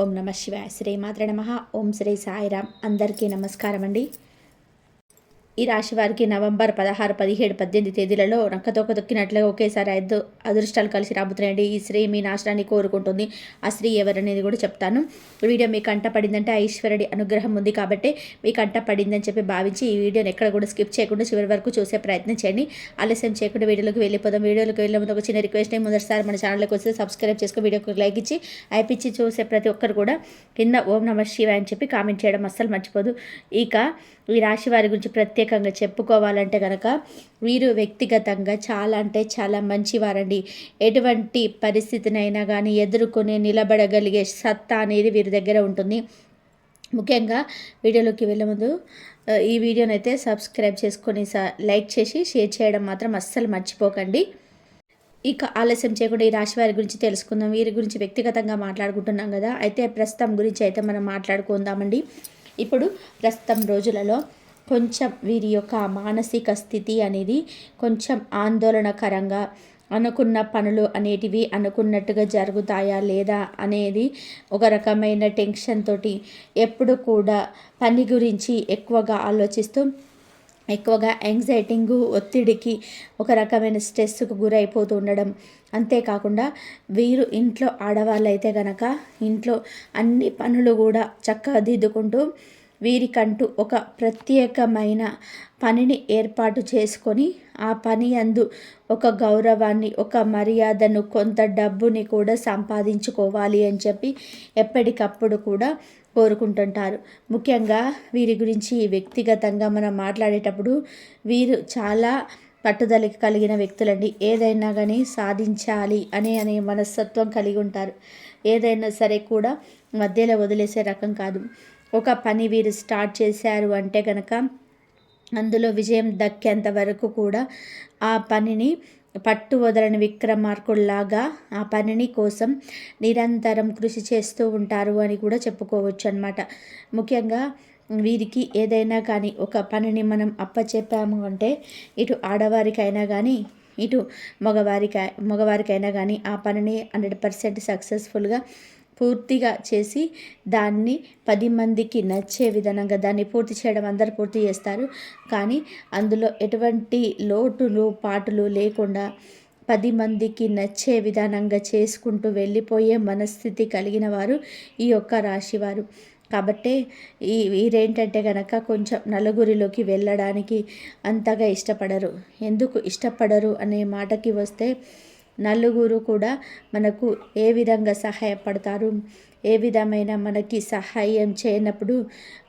ఓం నమ శివాయ. శ్రీ మాత్ర నమ. ఓం శ్రీ సాయిరామ్. అందరికీ నమస్కారం అండి ఈ రాశి వారికి నవంబర్ పదహారు పదిహేడు పద్దెనిమిది తేదీలలో నక్కతోక దొక్కినట్లుగా ఒకేసారి ఐదు అదృష్టాలు కలిసి రాబోతున్నాయండి. ఈ స్త్రీ మీ నాశనాన్ని కోరుకుంటుంది. ఆ స్త్రీ ఎవరనేది కూడా చెప్తాను. వీడియో మీకు కంట పడిందంటే ఈశ్వరుడి అనుగ్రహం ఉంది కాబట్టి మీకు కంట పడిందని చెప్పి భావించి ఈ వీడియోని ఎక్కడ కూడా స్కిప్ చేయకుండా చివరి వరకు చూసే ప్రయత్నం చేయండి. ఆలస్యం చేయకుండా వీడియోలోకి వెళ్ళిపోదాం. వీడియోలోకి వెళ్ళే ముందు ఒక చిన్న రిక్వెస్ట్ మొదటిసారి మన ఛానల్కి వస్తే సబ్స్క్రైబ్ చేసుకుని వీడియోకి లైక్ ఇచ్చి అయిపించి చూసే ప్రతి ఒక్కరు కూడా కింద ఓం నమ శివ అని చెప్పి కామెంట్ చేయడం అస్సలు మర్చిపోదు. ఇక ఈ రాశి వారి గురించి ప్రత్యేక ప్రత్యేకంగా చెప్పుకోవాలంటే కనుక వీరు వ్యక్తిగతంగా చాలా అంటే చాలా మంచివారండి. ఎటువంటి పరిస్థితినైనా కానీ ఎదుర్కొని నిలబడగలిగే సత్తా అనేది వీరి దగ్గర ఉంటుంది. ముఖ్యంగా వీడియోలోకి వెళ్ళే ముందు ఈ వీడియోని అయితే సబ్స్క్రైబ్ చేసుకొని లైక్ చేసి షేర్ చేయడం మాత్రం అస్సలు మర్చిపోకండి. ఇక ఆలస్యం చేయకుండా ఈ రాశి వారి గురించి తెలుసుకుందాం. వీరి గురించి వ్యక్తిగతంగా మాట్లాడుకుంటున్నాం కదా అయితే ప్రస్తుతం గురించి అయితే మనం మాట్లాడుకుందామండి. ఇప్పుడు ప్రస్తుతం రోజులలో కొంచెం వీరి యొక్క మానసిక స్థితి అనేది కొంచెం ఆందోళనకరంగా అనుకున్న పనులు అనేటివి అనుకున్నట్టుగా జరుగుతాయా లేదా అనేది ఒక రకమైన టెన్షన్ తోటి ఎప్పుడు కూడా పని గురించి ఎక్కువగా ఆలోచిస్తూ ఎక్కువగా యాంగ్జైటింగ్ ఒత్తిడికి ఒక రకమైన స్ట్రెస్కు గురైపోతూ ఉండడం. అంతేకాకుండా వీరు ఇంట్లో ఆడవాళ్ళు అయితే గనక ఇంట్లో అన్ని పనులు కూడా చక్కగా దిద్దుకుంటూ వీరికంటూ ఒక ప్రత్యేకమైన పనిని ఏర్పాటు చేసుకొని ఆ పని అందు ఒక గౌరవాన్ని ఒక మర్యాదను కొంత డబ్బుని కూడా సంపాదించుకోవాలి అని చెప్పి ఎప్పటికప్పుడు కూడా కోరుకుంటుంటారు. ముఖ్యంగా వీరి గురించి వ్యక్తిగతంగా మనం మాట్లాడేటప్పుడు వీరు చాలా పట్టుదలకి కలిగిన వ్యక్తులండి. ఏదైనా కానీ సాధించాలి అనే అనే మనస్తత్వం కలిగి ఉంటారు. ఏదైనా సరే కూడా మధ్యలో వదిలేసే రకం కాదు. ఒక పని వీరు స్టార్ట్ చేశారు అంటే కనుక అందులో విజయం దక్కేంత వరకు కూడా ఆ పనిని పట్టు వదలని విక్రమార్కుల్లాగా ఆ పనిని కోసం నిరంతరం కృషి చేస్తూ ఉంటారు అని కూడా చెప్పుకోవచ్చు అనమాట ముఖ్యంగా వీరికి ఏదైనా కానీ ఒక పనిని మనం అప్పచెప్పాము అంటే ఇటు ఆడవారికైనా కానీ ఇటు మగవారికి మగవారికైనా కానీ ఆ పనిని హండ్రెడ్ పర్సెంట్ సక్సెస్ఫుల్గా పూర్తిగా చేసి దాన్ని పది మందికి నచ్చే విధంగా దాన్ని పూర్తి చేయడం అందరు పూర్తి చేస్తారు. కానీ అందులో ఎటువంటి లోటులు పాటులు లేకుండా పది మందికి నచ్చే విధానంగా చేసుకుంటూ వెళ్ళిపోయే మనస్థితి కలిగిన వారు ఈ యొక్క రాశివారు కాబట్టే ఈ వీరేంటంటే కనుక కొంచెం నలుగురిలోకి వెళ్ళడానికి అంతగా ఇష్టపడరు. ఎందుకు ఇష్టపడరు అనే మాటకి వస్తే నలుగురు కూడా మనకు ఏ విధంగా సహాయపడతారు? ఏ విధమైన మనకి సహాయం చేయనప్పుడు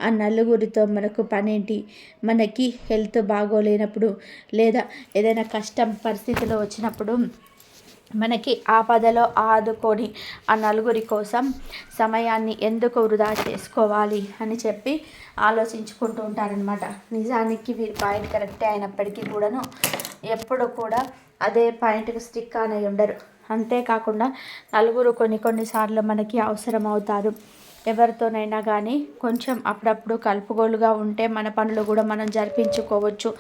ఆ నలుగురితో మనకు పనేంటి? మనకి హెల్త్ బాగోలేనప్పుడు లేదా ఏదైనా కష్టం పరిస్థితిలో వచ్చినప్పుడు మనకి ఆపదలో ఆదుకొని ఆ నలుగురి కోసం సమయాన్ని ఎందుకు వృధా చేసుకోవాలి అని చెప్పి ఆలోచించుకుంటూ ఉంటారనమాట నిజానికి వీరి పాయింట్ కరెక్టే అయినప్పటికీ కూడాను ఎప్పుడు కూడా అదే పాయింట్కి స్టిక్ అని ఉండరు. అంతేకాకుండా నలుగురు కొన్ని కొన్నిసార్లు మనకి అవసరం అవుతారు. ఎవరితోనైనా కానీ కొంచెం అప్పుడప్పుడు కలుపుగోలుగా ఉంటే మన పనులు కూడా మనం జరిపించుకోవచ్చు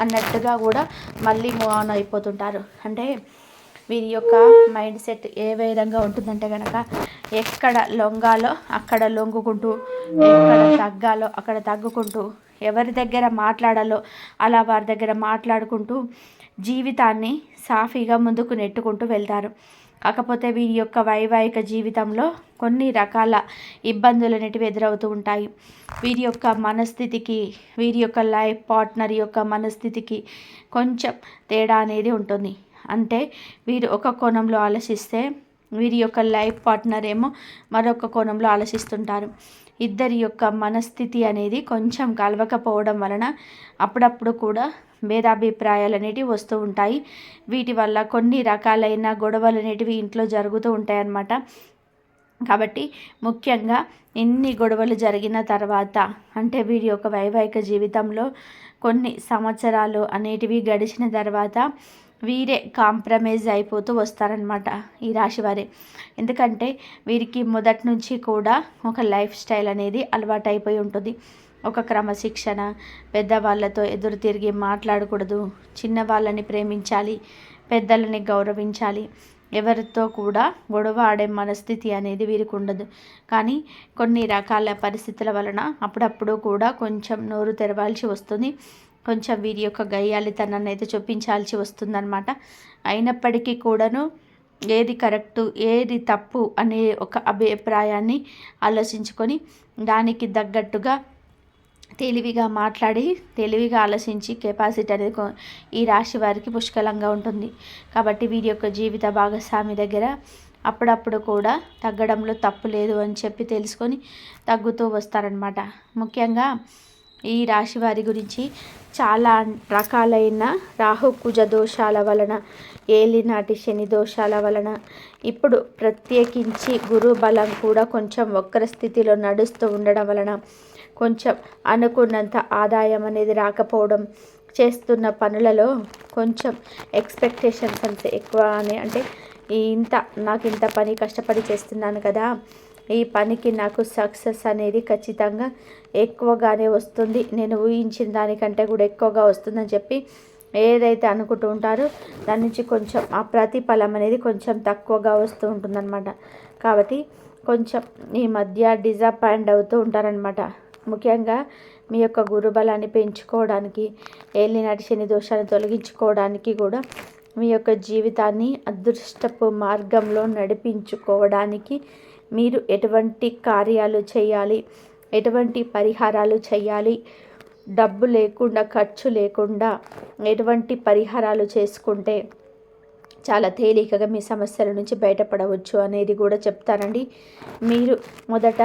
అన్నట్టుగా కూడా మళ్ళీ మూవ్ ఆన్ అయిపోతుంటారు. అంటే వీరి యొక్క మైండ్ సెట్ ఏ విధంగా ఉంటుందంటే కనుక ఎక్కడ లొంగాలో అక్కడ లొంగుకుంటూ ఎక్కడ తగ్గాలో అక్కడ తగ్గుకుంటూ ఎవరి దగ్గర మాట్లాడాలో అలా వారి దగ్గర మాట్లాడుకుంటూ జీవితాన్ని సాఫీగా ముందుకు నెట్టుకుంటూ వెళ్తారు. కాకపోతే వీరి యొక్క వైవాహిక జీవితంలో కొన్ని రకాల ఇబ్బందులు అనేటివి ఎదురవుతూ ఉంటాయి. వీరి యొక్క మనస్థితికి వీరి యొక్క లైఫ్ పార్ట్నర్ యొక్క మనస్థితికి కొంచెం తేడా అనేది ఉంటుంది. అంటే వీరు ఒక కోణంలో ఆలోచిస్తే వీరి యొక్క లైఫ్ పార్ట్నర్ ఏమో మరొక కోణంలో ఆలోచిస్తుంటారు. ఇద్దరి యొక్క మనస్థితి అనేది కొంచెం కలవకపోవడం వలన అప్పుడప్పుడు కూడా భేదాభిప్రాయాలు అనేటివి వస్తూ ఉంటాయి. వీటి వల్ల కొన్ని రకాలైన గొడవలు అనేటివి ఇంట్లో జరుగుతూ ఉంటాయన్నమాట. కాబట్టి ముఖ్యంగా ఎన్ని గొడవలు జరిగిన తర్వాత అంటే వీరి యొక్క వైవాహిక జీవితంలో కొన్ని సంవత్సరాలు అనేటివి గడిచిన తర్వాత వీరే కాంప్రమైజ్ అయిపోతూ వస్తారనమాట ఈ రాశి వారే. ఎందుకంటే వీరికి మొదటి నుంచి కూడా ఒక లైఫ్ స్టైల్ అనేది అలవాటు అయిపోయి ఉంటుంది. ఒక క్రమశిక్షణ పెద్దవాళ్ళతో ఎదురు తిరిగి మాట్లాడకూడదు చిన్నవాళ్ళని ప్రేమించాలి పెద్దలని గౌరవించాలి. ఎవరితో కూడా గొడవ ఆడే మనస్థితి అనేది వీరికి ఉండదు. కానీ కొన్ని రకాల పరిస్థితుల వలన అప్పుడప్పుడు కూడా కొంచెం నోరు తెరవాల్సి వస్తుంది. కొంచెం వీరి యొక్క గయ్యాలితనాన్ని అయితే చూపించాల్సి వస్తుందన్నమాట. అయినప్పటికీ కూడాను ఏది కరెక్టు ఏది తప్పు అనే ఒక అభిప్రాయాన్ని ఆలోచించుకొని దానికి తగ్గట్టుగా తెలివిగా మాట్లాడి తెలివిగా ఆలోచించి కెపాసిటీ అనేది ఈ రాశి వారికి పుష్కలంగా ఉంటుంది. కాబట్టి వీరి యొక్క జీవిత భాగస్వామి దగ్గర అప్పుడప్పుడు కూడా తగ్గడంలో తప్పు లేదు అని చెప్పి తెలుసుకొని తగ్గుతూ వస్తారనమాట ముఖ్యంగా ఈ రాశి వారి గురించి చాలా రకాలైన రాహు కుజ దోషాల వలన ఏలినాటి శని దోషాల వలన ఇప్పుడు ప్రత్యేకించి గురు బలం కూడా కొంచెం ఒక్కరి స్థితిలో నడుస్తూ ఉండడం వలన కొంచెం అనుకున్నంత ఆదాయం అనేది రాకపోవడం చేస్తున్న పనులలో కొంచెం ఎక్స్పెక్టేషన్స్ అంతే ఎక్కువ అని అంటే ఇంత నాకు ఇంత పని కష్టపడి చేస్తున్నాను కదా ఈ పనికి నాకు సక్సెస్ అనేది ఖచ్చితంగా ఎక్కువగానే వస్తుంది. నేను ఊహించిన దానికంటే కూడా ఎక్కువగా వస్తుందని చెప్పి ఏదైతే అనుకుంటూ ఉంటారో దాని నుంచి కొంచెం ఆ ప్రతిఫలం అనేది కొంచెం తక్కువగా వస్తూ ఉంటుందన్నమాట. కాబట్టి కొంచెం ఈ మధ్య డిజపాయింట్ అవుతూ ఉంటారనమాట ముఖ్యంగా మీ యొక్క గురుబలాన్ని పెంచుకోవడానికి ఏలినాటి శని దోషాన్ని తొలగించుకోవడానికి కూడా మీ యొక్క జీవితాన్ని అదృష్టపు మార్గంలో నడిపించుకోవడానికి మీరు ఎటువంటి కార్యాలు చేయాలి? ఎటువంటి పరిహారాలు చేయాలి? డబ్బు లేకుండా ఖర్చు లేకుండా ఎటువంటి పరిహారాలు చేసుకుంటే చాలా తేలికగా మీ సమస్యల నుంచి బయటపడవచ్చు అనేది కూడా చెప్తానండి. మీరు మొదట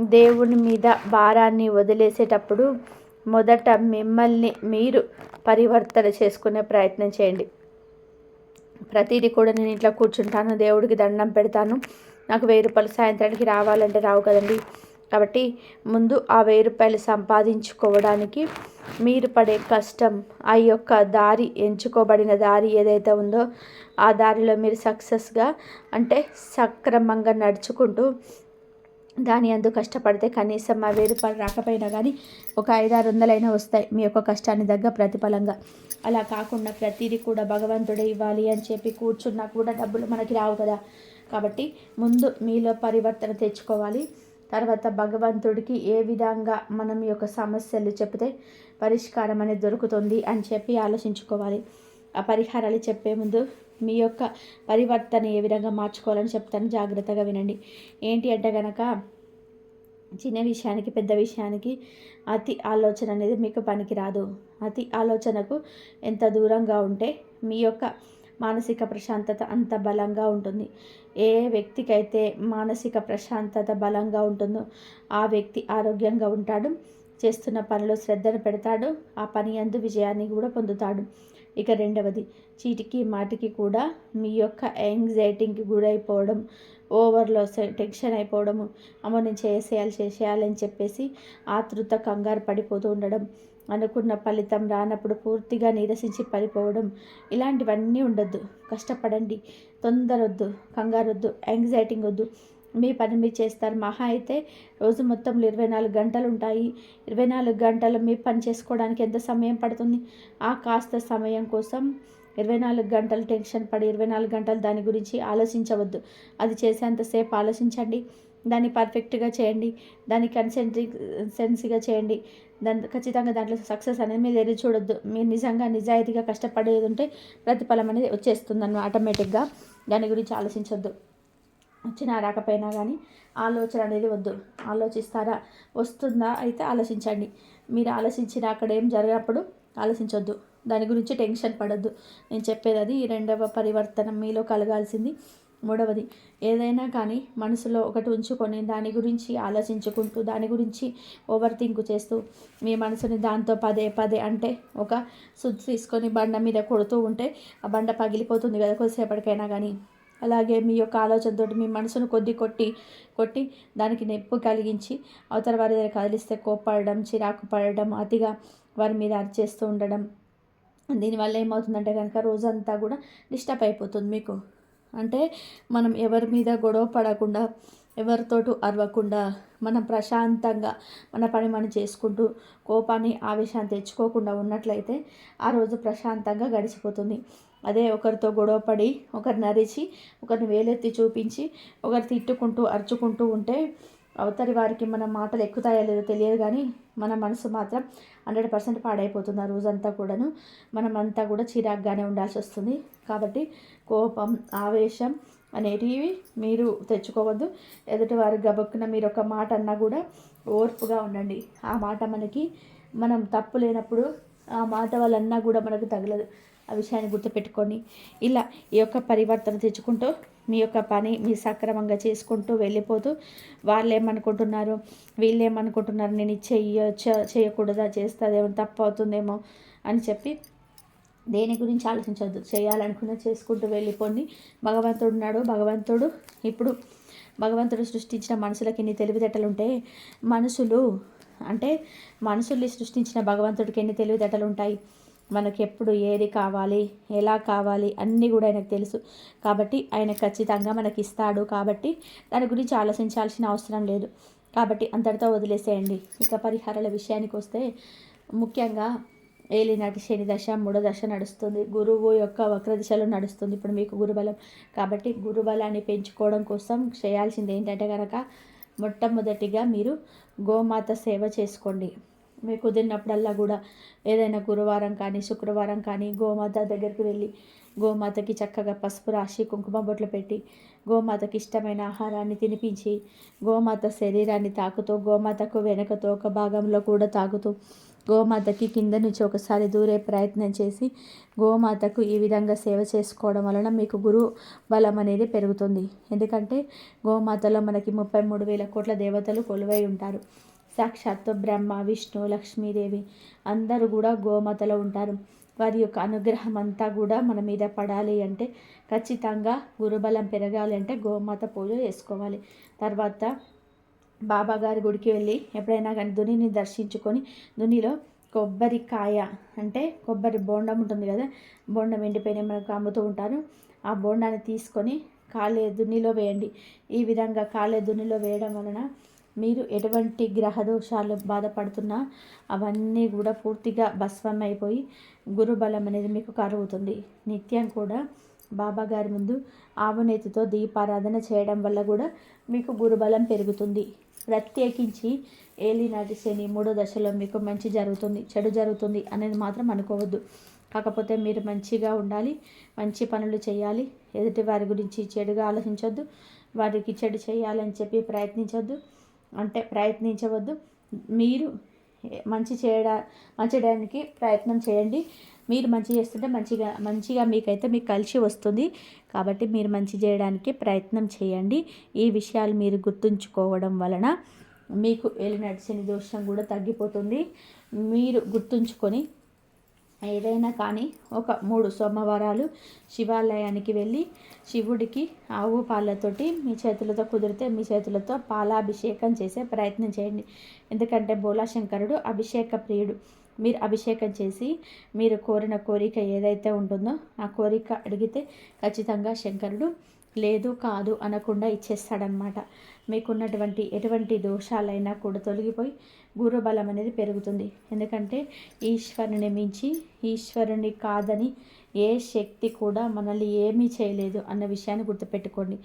దేవుని మీద భారాన్ని వదిలేసేటప్పుడు మొదట మిమ్మల్ని మీరు పరివర్తన చేసుకునే ప్రయత్నం చేయండి. ప్రతిదీ కూడా నేను ఇంట్లో కూర్చుంటాను దేవుడికి దండం పెడతాను. నాకు వెయ్యి రూపాయలు సాయంత్రానికి రావాలంటే రావు కదండి. కాబట్టి ముందు ఆ వెయ్యి రూపాయలు సంపాదించుకోవడానికి మీరు పడే కష్టం ఆ యొక్క దారి ఎంచుకోబడిన దారి ఏదైతే ఉందో ఆ దారిలో మీరు సక్సెస్గా అంటే సక్రమంగా నడుచుకుంటూ దాని అందు కష్టపడితే కనీసం ఆ వెయ్యి రూపాయలు రాకపోయినా కానీ ఒక ఐదారు వందలైనా వస్తాయి మీ యొక్క కష్టాన్ని తగ్గ ప్రతిఫలంగా. అలా కాకుండా ప్రతిదీ కూడా భగవంతుడే ఇవ్వాలి అని చెప్పి కూర్చున్నా కూడా డబ్బులు మనకి రావు కదా. కాబట్టి ముందు మీలో పరివర్తన తెచ్చుకోవాలి. తర్వాత భగవంతుడికి ఏ విధంగా మనం యొక్క సమస్యలు చెప్తే పరిష్కారం అనేది దొరుకుతుంది అని చెప్పి ఆలోచించుకోవాలి. ఆ పరిహారాలు చెప్పే ముందు మీ యొక్క పరివర్తన ఏ విధంగా మార్చుకోవాలని చెప్తాను. జాగ్రత్తగా వినండి. ఏంటి అంటే కనుక చిన్న విషయానికి పెద్ద విషయానికి అతి ఆలోచన అనేది మీకు పనికి రాదు అతి ఆలోచనకు ఎంత దూరంగా ఉంటే మీ యొక్క మానసిక ప్రశాంతత అంత బలంగా ఉంటుంది. ఏ వ్యక్తికైతే మానసిక ప్రశాంతత బలంగా ఉంటుందో ఆ వ్యక్తి ఆరోగ్యంగా ఉంటాడు. చేస్తున్న పనిలో శ్రద్ధను పెడతాడు. ఆ పని అందు విజయాన్ని కూడా పొందుతాడు. ఇక రెండవది చీటికి మాటికి కూడా మీ యొక్క యాంగ్జైటీకి గురైపోవడం ఓవర్లో టెన్షన్ అయిపోవడము అమ్మో నేను చేసేయాలి చేసేయాలని చెప్పేసి ఆతృత కంగారు పడిపోతూ ఉండడం అనుకున్న ఫలితం రానప్పుడు పూర్తిగా నీరసించి పడిపోవడం ఇలాంటివన్నీ ఉండొద్దు. కష్టపడండి. తొందరొద్దు. కంగారొద్దు. యాంగ్జైటింగ్ వద్దు మీ పని మీరు చేస్తారు. మహా అయితే రోజు మొత్తంలో ఇరవై నాలుగు గంటలు ఉంటాయి ఇరవై నాలుగు గంటలు మీ పని చేసుకోవడానికి ఎంత సమయం పడుతుంది? ఆ కాస్త సమయం కోసం ఇరవై నాలుగు గంటలు టెన్షన్ పడి ఇరవై నాలుగు గంటలు దాని గురించి ఆలోచించవద్దు. అది చేసేంతసేపు ఆలోచించండి. దాన్ని పర్ఫెక్ట్గా చేయండి. దాన్ని కన్సెంట్రిక్ సెన్స్గా చేయండి. దాని ఖచ్చితంగా దాంట్లో సక్సెస్ అనేది మీరు ఎదురు చూడొద్దు. మీరు నిజంగా నిజాయితీగా కష్టపడేది ఉంటే ప్రతిఫలం అనేది వచ్చేస్తుంది అన్న ఆటోమేటిక్గా దాని గురించి ఆలోచించొద్దు. వచ్చినా రాకపోయినా కానీ ఆలోచన అనేది వద్దు. ఆలోచిస్తారా? వస్తుందా? అయితే ఆలోచించండి. మీరు ఆలోచించిన అక్కడ ఏం జరిగినప్పుడు ఆలోచించొద్దు. దాని గురించి టెన్షన్ పడద్దు. నేను చెప్పేది అది ఈ రెండవ పరివర్తన మీలో కలగాల్సింది. మూడవది ఏదైనా కానీ మనసులో ఒకటి ఉంచుకొని దాని గురించి ఆలోచించుకుంటూ దాని గురించి ఓవర్ థింక్ చేస్తూ మీ మనసుని దాంతో పదే పదే అంటే ఒక సుద్ తీసుకొని బండ మీద కొడుతూ ఉంటే ఆ బండ పగిలిపోతుంది కదా కొద్దిసేపటికైనా కానీ. అలాగే మీ యొక్క ఆలోచనతో మీ మనసును కొద్ది కొట్టి కొట్టి దానికి నొప్పి కలిగించి అవతల వారి దగ్గర కదిలిస్తే కోప్పడడం చిరాకు పడడం అతిగా వారి మీద అరిచేస్తూ ఉండడం. దీనివల్ల ఏమవుతుందంటే కనుక రోజంతా కూడా డిస్టర్బ్ అయిపోతుంది మీకు. అంటే మనం ఎవరి మీద గొడవ పడకుండా ఎవరితోటూ అరవకుండా మనం ప్రశాంతంగా మన పని మనం చేసుకుంటూ కోపాన్ని ఆవేశాన్ని తెచ్చుకోకుండా ఉన్నట్లయితే ఆ రోజు ప్రశాంతంగా గడిచిపోతుంది. అదే ఒకరితో గొడవపడి ఒకరిని అరిచి ఒకరిని వేలెత్తి చూపించి ఒకరు తిట్టుకుంటూ అరుచుకుంటూ ఉంటే అవతలి వారికి మన మాటలు ఎక్కుతాయో లేదో తెలియదు కానీ మన మనసు మాత్రం హండ్రెడ్ పర్సెంట్ పాడైపోతుంది ఆ రోజంతా కూడాను. మనమంతా కూడా చిరాగ్గానే ఉండాల్సి వస్తుంది. కాబట్టి కోపం ఆవేశం అనేటివి మీరు తెచ్చుకోవద్దు. ఎదుటి వారు గబక్కున మీరు ఒక మాట అన్నా కూడా ఓర్పుగా ఉండండి. ఆ మాట మనకి మనం తప్పు లేనప్పుడు ఆ మాట వాళ్ళన్నా కూడా మనకు తగలదు. ఆ విషయాన్ని గుర్తుపెట్టుకొని ఇలా ఈ యొక్క పరివర్తన తెచ్చుకుంటూ మీ యొక్క పని మీ సక్రమంగా చేసుకుంటూ వెళ్ళిపోతూ వాళ్ళు ఏమనుకుంటున్నారు వీళ్ళు ఏమనుకుంటున్నారు నేను ఇది చెయ్య చేయకూడదా చేస్తుందేమో తప్పు అవుతుందేమో అని చెప్పి దేని గురించి ఆలోచించవద్దు చేయాలనుకున్న చేసుకుంటూ వెళ్ళిపోండి. భగవంతుడు ఉన్నాడు భగవంతుడు ఇప్పుడు భగవంతుడు సృష్టించిన మనుషులకి ఎన్ని తెలివితేటలు ఉంటే మనుషులు అంటే మనుషుల్ని సృష్టించిన భగవంతుడికి ఎన్ని తెలివితేటలు ఉంటాయి? మనకెప్పుడు ఏది కావాలి ఎలా కావాలి అన్నీ కూడా ఆయనకు తెలుసు. కాబట్టి ఆయన ఖచ్చితంగా మనకి ఇస్తాడు కాబట్టి దాని గురించి ఆలోచించాల్సిన అవసరం లేదు. కాబట్టి అంతటితో వదిలేసేయండి. ఇక పరిహారాల విషయానికి వస్తే ముఖ్యంగా ఏలినాటి శని దశ మూడో దశ నడుస్తుంది. గురువు యొక్క వక్ర దిశలో నడుస్తుంది. ఇప్పుడు మీకు గురుబలం. కాబట్టి గురుబలాన్ని పెంచుకోవడం కోసం చేయాల్సింది ఏంటంటే కనుక మొట్టమొదటిగా మీరు గోమాత సేవ చేసుకోండి. మీకు కుదిరినప్పుడల్లా కూడా ఏదైనా గురువారం కానీ శుక్రవారం కానీ గోమాత దగ్గరికి వెళ్ళి గోమాతకి చక్కగా పసుపు రాసి కుంకుమ బొట్లు పెట్టి గోమాతకి ఇష్టమైన ఆహారాన్ని తినిపించి గోమాత శరీరాన్ని తాకుతూ గోమాతకు వెనకతో ఒక భాగంలో కూడా తాగుతూ గోమాతకి కింద నుంచి ఒకసారి దూరే ప్రయత్నం చేసి గోమాతకు ఈ విధంగా సేవ చేసుకోవడం వలన మీకు గురు బలం అనేది పెరుగుతుంది. ఎందుకంటే గోమాతలో మనకి ముప్పై మూడు వేల కోట్ల దేవతలు కొలువై ఉంటారు. సాక్షాత్తు బ్రహ్మ విష్ణు లక్ష్మీదేవి అందరూ కూడా గోమాతలో ఉంటారు. వారి యొక్క అనుగ్రహం అంతా కూడా మన మీద పడాలి అంటే ఖచ్చితంగా గురుబలం పెరగాలి అంటే గోమాత పూజ చేసుకోవాలి. తర్వాత బాబాగారి గుడికి వెళ్ళి ఎప్పుడైనా కానీ దునిని దర్శించుకొని దునిలో కొబ్బరికాయ అంటే కొబ్బరి బోండం ఉంటుంది కదా బోండం ఎండిపోయిన మనకు అమ్ముతూ ఉంటారు. ఆ బోండాన్ని తీసుకొని కాలే దున్నిలో వేయండి. ఈ విధంగా కాలే దున్నిలో వేయడం వలన మీరు ఎటువంటి గ్రహ దోషాలు బాధపడుతున్నా అవన్నీ కూడా పూర్తిగా భస్వమైపోయి అయిపోయి గురుబలం అనేది మీకు కరుగుతుంది నిత్యం కూడా బాబా గారి ముందు ఆవునేతితో దీపారాధన చేయడం వల్ల కూడా మీకు గురుబలం పెరుగుతుంది. ప్రత్యేకించి ఏలినాటి శని మూడో దశలో మీకు మంచి జరుగుతుంది చెడు జరుగుతుంది అనేది మాత్రం అనుకోవద్దు. కాకపోతే మీరు మంచిగా ఉండాలి మంచి పనులు చేయాలి. ఎదుటి వారి గురించి చెడుగా ఆలోచించొద్దు వారికి చెడు చేయాలని చెప్పి ప్రయత్నించొద్దు. అంటే ప్రయత్నించవద్దు. మీరు మంచి చేయడా మంచి చేయడానికి ప్రయత్నం చేయండి. మీరు మంచి చేస్తుంటే మంచిగా మంచిగా మీకైతే మీకు కలిసి వస్తుంది. కాబట్టి మీరు మంచి చేయడానికి ప్రయత్నం చేయండి. ఈ విషయాలు మీరు గుర్తుంచుకోవడం వలన మీకు వెళ్ళినట్టు నడిచిన దోషం కూడా తగ్గిపోతుంది. మీరు గుర్తుంచుకొని ఏదైనా కానీ ఒక మూడు సోమవారాలు శివాలయానికి వెళ్ళి శివుడికి ఆవు పాలతోటి మీ చేతులతో కుదిరితే మీ చేతులతో పాలాభిషేకం చేసే ప్రయత్నం చేయండి. ఎందుకంటే బోలాశంకరుడు అభిషేక ప్రియుడు. మీరు అభిషేకం చేసి మీరు కోరిన కోరిక ఏదైతే ఉంటుందో ఆ కోరిక అడిగితే ఖచ్చితంగా శంకరుడు లేదు కాదు అనకుండా ఇచ్చేస్తాడనమాట మీకున్నటువంటి ఎటువంటి దోషాలైనా కూడా తొలగిపోయి గురుబలం అనేది పెరుగుతుంది. ఎందుకంటే ఈశ్వరుని మించి ఈశ్వరుని కాదని ఏ శక్తి కూడా మనల్ని ఏమీ చేయలేదు అన్న విషయాన్ని గుర్తుపెట్టుకోండి.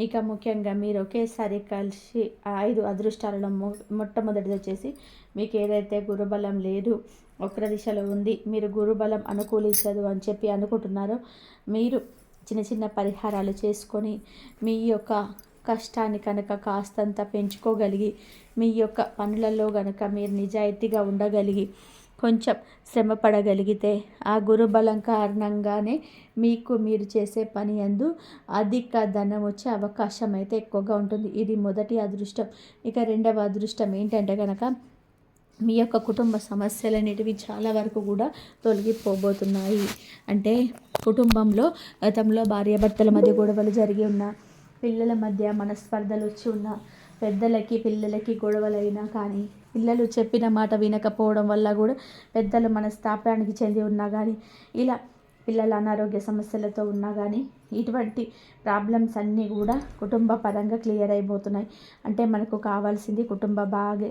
ఇక ముఖ్యంగా మీరు ఒకేసారి కలిసి ఐదు అదృష్టాలలో మొట్టమొదటిది వచ్చేసి మీకు ఏదైతే గురుబలం లేదు వక్ర దిశలో ఉంది మీరు గురుబలం అనుకూలించదు అని చెప్పి అనుకుంటున్నారో మీరు చిన్న చిన్న పరిహారాలు చేసుకొని మీ యొక్క కష్టాన్ని కనుక కాస్తంత పెంచుకోగలిగి మీ యొక్క పనులలో కనుక మీరు నిజాయితీగా ఉండగలిగి కొంచెం శ్రమ పడగలిగితే ఆ గురుబలం కారణంగానే మీకు మీరు చేసే పని అందు అధిక ధనం వచ్చే అవకాశం అయితే ఎక్కువగా ఉంటుంది. ఇది మొదటి అదృష్టం. ఇక రెండవ అదృష్టం ఏంటంటే కనుక మీ యొక్క కుటుంబ సమస్యలు అనేటివి చాలా వరకు కూడా తొలగిపోబోతున్నాయి. అంటే కుటుంబంలో గతంలో భార్యాభర్తల మధ్య గొడవలు జరిగి ఉన్న పిల్లల మధ్య మనస్పర్ధలు వచ్చి ఉన్న పెద్దలకి పిల్లలకి గొడవలైనా కానీ పిల్లలు చెప్పిన మాట వినకపోవడం వల్ల కూడా పెద్దలు మనస్తాపానికి చెంది ఉన్నా కానీ ఇలా పిల్లల అనారోగ్య సమస్యలతో ఉన్నా కానీ ఇటువంటి ప్రాబ్లమ్స్ అన్నీ కూడా కుటుంబ పరంగా క్లియర్ అయిపోతున్నాయి. అంటే మనకు కావాల్సింది కుటుంబ బాగా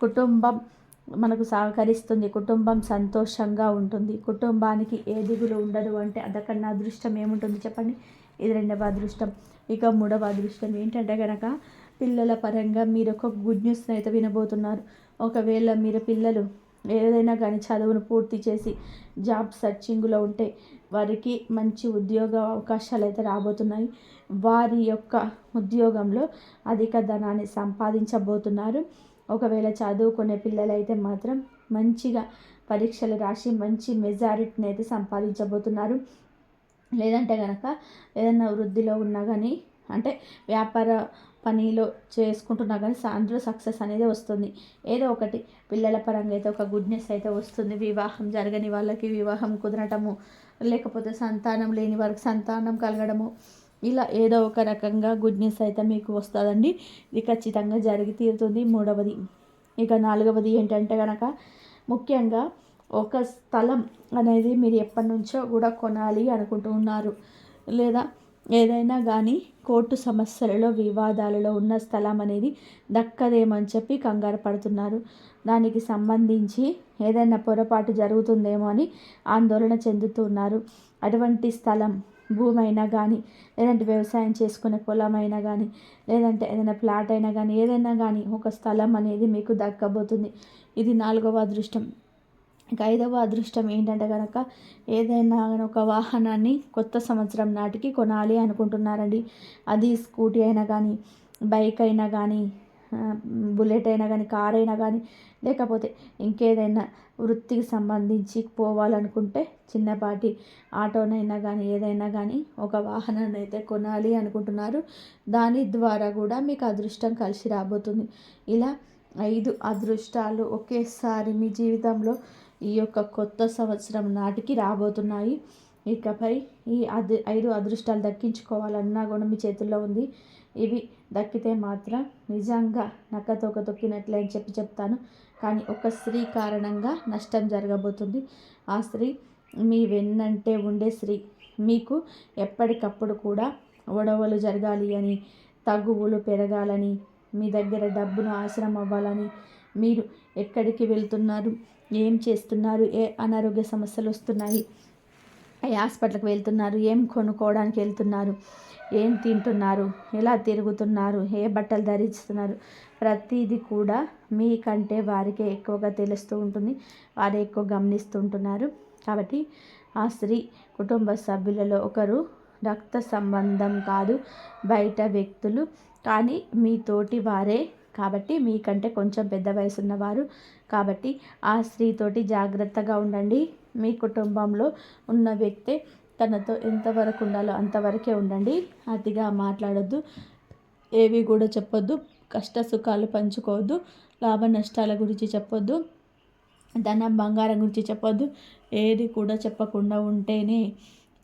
కుటుంబం మనకు సహకరిస్తుంది కుటుంబం సంతోషంగా ఉంటుంది. కుటుంబానికి ఏ దిగులు ఉండదు అంటే అదకన్నా అదృష్టం ఏముంటుంది చెప్పండి? ఇది రెండవ అదృష్టం. ఇక మూడవ అదృష్టం ఏంటంటే కనుక పిల్లల పరంగా మీరు ఒక గుడ్ న్యూస్ అయితే వినబోతున్నారు. ఒకవేళ మీరు పిల్లలు ఏదైనా కానీ చదువును పూర్తి చేసి జాబ్ సర్చింగ్లో ఉంటే వారికి మంచి ఉద్యోగ అవకాశాలు అయితే రాబోతున్నాయి. వారి యొక్క ఉద్యోగంలో అధిక ధనాన్ని సంపాదించబోతున్నారు. ఒకవేళ చదువుకునే పిల్లలైతే మాత్రం మంచిగా పరీక్షలు రాసి మంచి మెజారిటీని అయితే సంపాదించబోతున్నారు. లేదంటే కనుక ఏదైనా వృద్ధిలో ఉన్నా కానీ అంటే వ్యాపార పనిలో చేసుకుంటున్నా కానీ అందులో సక్సెస్ అనేది వస్తుంది. ఏదో ఒకటి పిల్లల పరంగా అయితే ఒక గుడ్నెస్ అయితే వస్తుంది. వివాహం జరగని వాళ్ళకి వివాహం కుదరటము లేకపోతే సంతానం లేని వారికి సంతానం కలగడము ఇలా ఏదో ఒక రకంగా గుడ్నెస్ అయితే మీకు వస్తుందండి. ఇది ఖచ్చితంగా జరిగి తీరుతుంది. మూడవది ఇక నాలుగవది ఏంటంటే కనుక ముఖ్యంగా ఒక స్థలం అనేది మీరు ఎప్పటి నుంచో కూడా కొనాలి అనుకుంటూ ఉన్నారు. లేదా ఏదైనా కానీ కోర్టు సమస్యలలో వివాదాలలో ఉన్న స్థలం అనేది దక్కదేమని చెప్పి కంగారు పడుతున్నారు. దానికి సంబంధించి ఏదైనా పొరపాటు జరుగుతుందేమో అని ఆందోళన చెందుతున్నారు. అటువంటి స్థలం భూమి అయినా కానీ లేదంటే వ్యవసాయం చేసుకునే పొలం అయినా కానీ లేదంటే ఏదైనా ప్లాట్ అయినా కానీ ఏదైనా కానీ ఒక స్థలం అనేది మీకు దక్కబోతుంది. ఇది నాలుగవ అదృష్టం. ఇక ఐదవ అదృష్టం ఏంటంటే కనుక ఏదైనా ఒక వాహనాన్ని కొత్త సంవత్సరం నాటికి కొనాలి అనుకుంటున్నారండి. అది స్కూటీ అయినా కానీ బైక్ అయినా కానీ బుల్లెట్ అయినా కానీ కార్ అయినా కానీ లేకపోతే ఇంకేదైనా వృత్తికి సంబంధించి పోవాలనుకుంటే చిన్నపాటి ఆటోనైనా కానీ ఏదైనా కానీ ఒక వాహనాన్ని అయితే కొనాలి అనుకుంటున్నారు. దాని ద్వారా కూడా మీకు అదృష్టం కలిసి రాబోతుంది. ఇలా ఐదు అదృష్టాలు ఒకేసారి మీ జీవితంలో ఈ యొక్క కొత్త సంవత్సరం నాటికి రాబోతున్నాయి. ఇకపై ఈ అది ఐదు అదృష్టాలు దక్కించుకోవాలన్నా కూడా మీ చేతుల్లో ఉంది. ఇవి దక్కితే మాత్రం నిజంగా నక్కతోక తొక్కినట్లే అని చెప్పి చెప్తాను. కానీ ఒక స్త్రీ కారణంగా నష్టం జరగబోతుంది. ఆ స్త్రీ మీ వెన్నంటే ఉండే స్త్రీ. మీకు ఎప్పటికప్పుడు కూడా ఒడవలు జరగాలి అని తగువులు పెరగాలని మీ దగ్గర డబ్బును ఆశ్రమం అవ్వాలని మీరు ఎక్కడికి వెళ్తున్నారు? ఏం చేస్తున్నారు? ఏ అనారోగ్య సమస్యలు వస్తున్నాయి? ఏ హాస్పిటల్కి వెళ్తున్నారు? ఏం కొనుక్కోవడానికి వెళ్తున్నారు? ఏం తింటున్నారు? ఎలా తిరుగుతున్నారు? ఏ బట్టలు ధరిస్తున్నారు? ప్రతిదీ కూడా మీకంటే వారికే ఎక్కువగా తెలుస్తూ ఉంటుంది. వారే ఎక్కువ గమనిస్తుంటున్నారు కాబట్టి ఆ స్త్రీ కుటుంబ సభ్యులలో ఒకరు రక్త సంబంధం కాదు బయట వ్యక్తులు. కానీ మీతోటి వారే కాబట్టి మీకంటే కొంచెం పెద్ద వయసు ఉన్నవారు కాబట్టి ఆ స్త్రీతోటి జాగ్రత్తగా ఉండండి. మీ కుటుంబంలో ఉన్న వ్యక్తి తనతో ఎంతవరకు ఉండాలో అంతవరకే ఉండండి. అతిగా మాట్లాడొద్దు. ఏవి కూడా చెప్పొద్దు. కష్ట సుఖాలు పంచుకోవద్దు. లాభ నష్టాల గురించి చెప్పొద్దు. ధనం బంగారం గురించి చెప్పొద్దు. ఏది కూడా చెప్పకుండా ఉంటేనే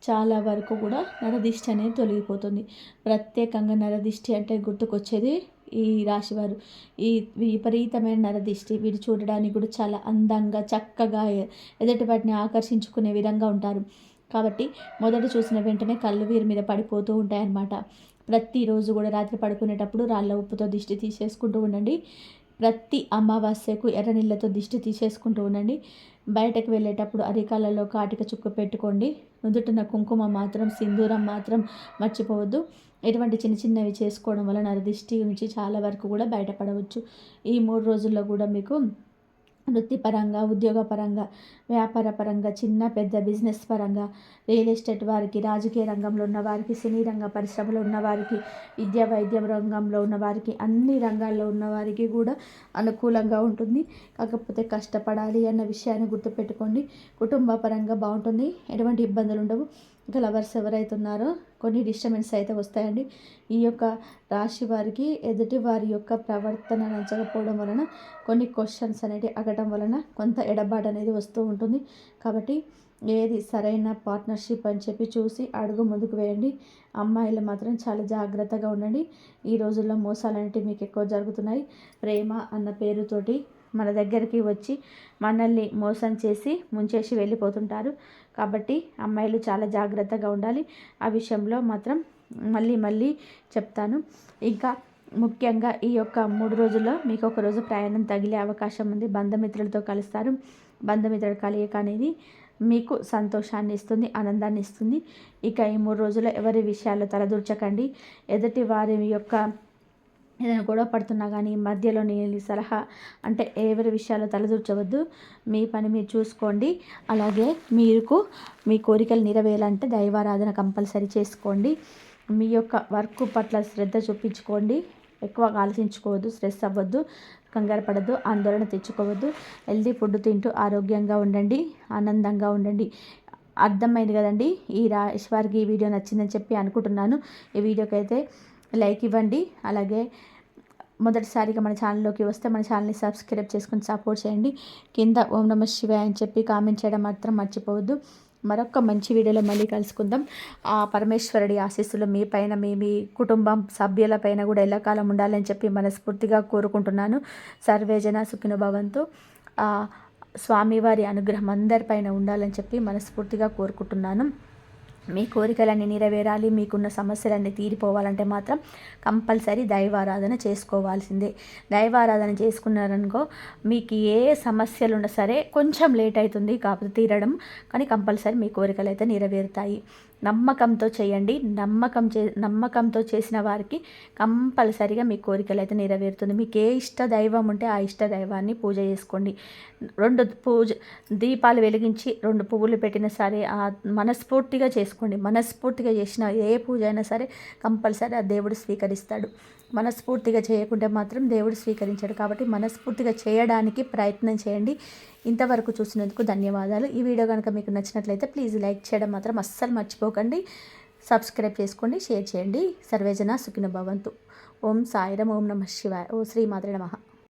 చాలా వరకు కూడా నరదిష్టి అనేది తొలగిపోతుంది. ప్రత్యేకంగా నరదిష్టి అంటే గుర్తుకొచ్చేది ఈ రాశివారు. ఈ విపరీతమైన నరదిష్టి వీరు చూడడానికి కూడా చాలా అందంగా చక్కగా ఎదుటి వాటిని ఆకర్షించుకునే విధంగా ఉంటారు. కాబట్టి మొదట చూసిన వెంటనే కళ్ళు వీరి మీద పడిపోతూ ఉంటాయన్నమాట. ప్రతిరోజు కూడా రాత్రి పడుకునేటప్పుడు రాళ్ళ ఉప్పుతో దిష్టి తీసేసుకుంటూ ఉండండి. ప్రతి అమావాస్యకు ఎర్ర నీళ్ళతో దిష్టి తీసేసుకుంటూ ఉండండి. బయటకు వెళ్ళేటప్పుడు అరికాలలో కాటిక చుక్క పెట్టుకోండి. నుదుటిన కుంకుమ మాత్రం సింధూరం మాత్రం మర్చిపోవద్దు. ఇటువంటి చిన్న చిన్నవి చేసుకోవడం వల్ల నరదిష్టి నుంచి చాలా వరకు కూడా బయటపడవచ్చు. ఈ మూడు రోజుల్లో కూడా మీకు వృత్తిపరంగా ఉద్యోగపరంగా వ్యాపార పరంగా చిన్న పెద్ద బిజినెస్ పరంగా రియల్ ఎస్టేట్ వారికి రాజకీయ రంగంలో ఉన్న వారికి సినీ రంగ పరిశ్రమలో ఉన్న వారికి విద్యా వైద్య రంగంలో ఉన్న వారికి అన్ని రంగాల్లో ఉన్న వారికి కూడా అనుకూలంగా ఉంటుంది. కాకపోతే కష్టపడాలి అన్న విషయాన్ని గుర్తుపెట్టుకోండి. కుటుంబ పరంగా బాగుంటుంది. ఎటువంటి ఇబ్బందులు ఉండవు. ఇంకా లవర్స్ ఎవరైతే ఉన్నారో కొన్ని డిస్టర్బెన్స్ అయితే వస్తాయండి. ఈ యొక్క రాశి వారికి ఎదుటి వారి యొక్క ప్రవర్తన నచ్చకపోవడం వలన కొన్ని క్వశ్చన్స్ అనేవి అగటం వలన కొంత ఎడబాటు అనేది వస్తూ ఉంటుంది. ఉంటుంది. కాబట్టి ఏది సరైన పార్ట్నర్షిప్ అని చెప్పి చూసి అడుగు ముందుకు వేయండి. అమ్మాయిలు మాత్రం చాలా జాగ్రత్తగా ఉండండి. ఈ రోజుల్లో మోసాలంటే మీకు ఎక్కువ జరుగుతున్నాయి. ప్రేమ అన్న పేరుతోటి మన దగ్గరికి వచ్చి మనల్ని మోసం చేసి ముంచేసి వెళ్ళిపోతుంటారు. కాబట్టి అమ్మాయిలు చాలా జాగ్రత్తగా ఉండాలి. ఆ విషయంలో మాత్రం మళ్ళీ మళ్ళీ చెప్తాను. ఇంకా ముఖ్యంగా ఈ యొక్క మూడు రోజుల్లో మీకు ఒక రోజు ప్రయాణం తగిలే అవకాశం ఉంది. బంధుమిత్రులతో కలుస్తారు. బంధుమిత్రుల కలయిక అనేది మీకు సంతోషాన్ని ఇస్తుంది ఆనందాన్ని ఇస్తుంది. ఇక ఈ మూడు రోజుల్లో ఎవరి విషయాల్లో తలదూర్చకండి. ఎదుటి వారి యొక్క ఏదైనా గొడవ పడుతున్నా కానీ మధ్యలో నేను సలహా అంటే ఎవరి విషయాల్లో తలదూర్చవద్దు. మీ పని మీరు చూసుకోండి. అలాగే మీకు మీ కోరికలు నెరవేరాలంటే దైవారాధన కంపల్సరీ చేసుకోండి. మీ యొక్క వర్క్ పట్ల శ్రద్ధ చూపించుకోండి. ఎక్కువగా ఆలోచించుకోవద్దు స్ట్రెస్ అవ్వద్దు. కంగారు పడద్దు ఆందోళన తెచ్చుకోవద్దు. హెల్దీ ఫుడ్ తింటూ ఆరోగ్యంగా ఉండండి ఆనందంగా ఉండండి. అర్థమైంది కదండి? ఈ రాశి వారికి ఈ వీడియో నచ్చిందని చెప్పి అనుకుంటున్నాను. ఈ వీడియోకి అయితే లైక్ ఇవ్వండి. అలాగే మొదటిసారిగా మన ఛానల్లోకి వస్తే మన ఛానల్ని సబ్స్క్రైబ్ చేసుకొని సపోర్ట్ చేయండి. కింద ఓం నమ శివాయ అని చెప్పి కామెంట్ చేయడం మాత్రం మర్చిపోవద్దు. మరొక మంచి వీడియోలో మళ్ళీ కలుసుకుందాం. ఆ పరమేశ్వరుడి ఆశీస్సులు మీ పైన మీ మీ కుటుంబం సభ్యుల పైన కూడా ఎల్లకాలం ఉండాలని చెప్పి మనస్ఫూర్తిగా కోరుకుంటున్నాను. సర్వేజన సుఖినభవంతో స్వామివారి అనుగ్రహం అందరిపైన ఉండాలని చెప్పి మనస్ఫూర్తిగా కోరుకుంటున్నాను. మీ కోరికలన్నీ నెరవేరాలి మీకున్న సమస్యలన్నీ తీరిపోవాలంటే మాత్రం కంపల్సరీ దైవారాధన చేసుకోవాల్సిందే. దైవారాధన చేసుకున్నారనుకో మీకు ఏ సమస్యలు ఉన్నా సరే కొంచెం లేట్ అవుతుంది కాకపోతే తీరడం కానీ కంపల్సరీ మీ కోరికలు అయితే నెరవేరుతాయి. నమ్మకంతో చేయండి. నమ్మకం చే నమ్మకంతో చేసిన వారికి కంపల్సరిగా మీ కోరికలు అయితే నెరవేరుతుంది. మీకు ఏ ఇష్ట దైవం ఉంటే ఆ ఇష్ట దైవాన్ని పూజ చేసుకోండి. రెండు పూజ దీపాలు వెలిగించి రెండు పువ్వులు పెట్టినా సరే ఆ మనస్ఫూర్తిగా చేసుకోండి. మనస్ఫూర్తిగా చేసిన ఏ పూజ అయినా సరే కంపల్సరీ ఆ దేవుడు స్వీకరిస్తాడు. మనస్ఫూర్తిగా చేయకుంటే మాత్రం దేవుడు స్వీకరించాడు కాబట్టి మనస్ఫూర్తిగా చేయడానికి ప్రయత్నం చేయండి. ఇంతవరకు చూసినందుకు ధన్యవాదాలు. ఈ వీడియో కనుక మీకు నచ్చినట్లయితే ప్లీజ్ లైక్ చేయడం మాత్రం అస్సలు మర్చిపోకండి. సబ్స్క్రైబ్ చేసుకోండి షేర్ చేయండి. సర్వేజన సుఖిన భవంతు. ఓం సాయిరం ఓం నమ శివాయ. ఓ శ్రీమాతృ నమ.